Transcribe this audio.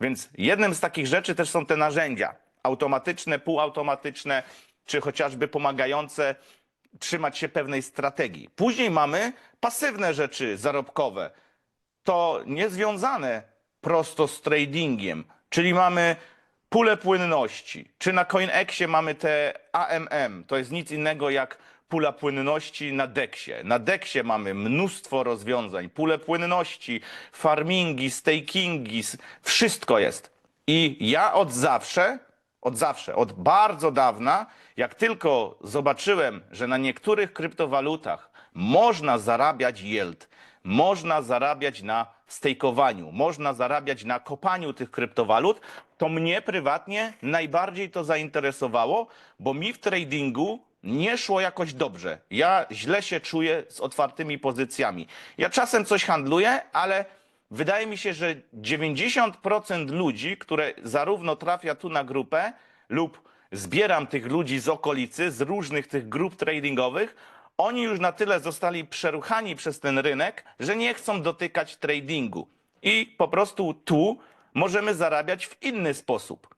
Więc jednym z takich rzeczy też są te narzędzia automatyczne, półautomatyczne, czy chociażby pomagające trzymać się pewnej strategii. Później mamy pasywne rzeczy zarobkowe. To niezwiązane prosto z tradingiem, czyli mamy pulę płynności, czy na CoinExie mamy te AMM, to jest nic innego jak pula płynności na deksie. Na deksie mamy mnóstwo rozwiązań, pulę płynności, farmingi, stakingi, wszystko jest. I ja od zawsze, od zawsze, od bardzo dawna, jak tylko zobaczyłem, że na niektórych kryptowalutach można zarabiać yield, można zarabiać na stejkowaniu, można zarabiać na kopaniu tych kryptowalut, to mnie prywatnie najbardziej to zainteresowało, bo mi w tradingu nie szło jakoś dobrze. Ja źle się czuję z otwartymi pozycjami. Ja czasem coś handluję, ale wydaje mi się, że 90% ludzi, które zarówno trafia tu na grupę lub zbieram tych ludzi z okolicy, z różnych tych grup tradingowych, oni już na tyle zostali przeruchani przez ten rynek, że nie chcą dotykać tradingu. I po prostu tu możemy zarabiać w inny sposób.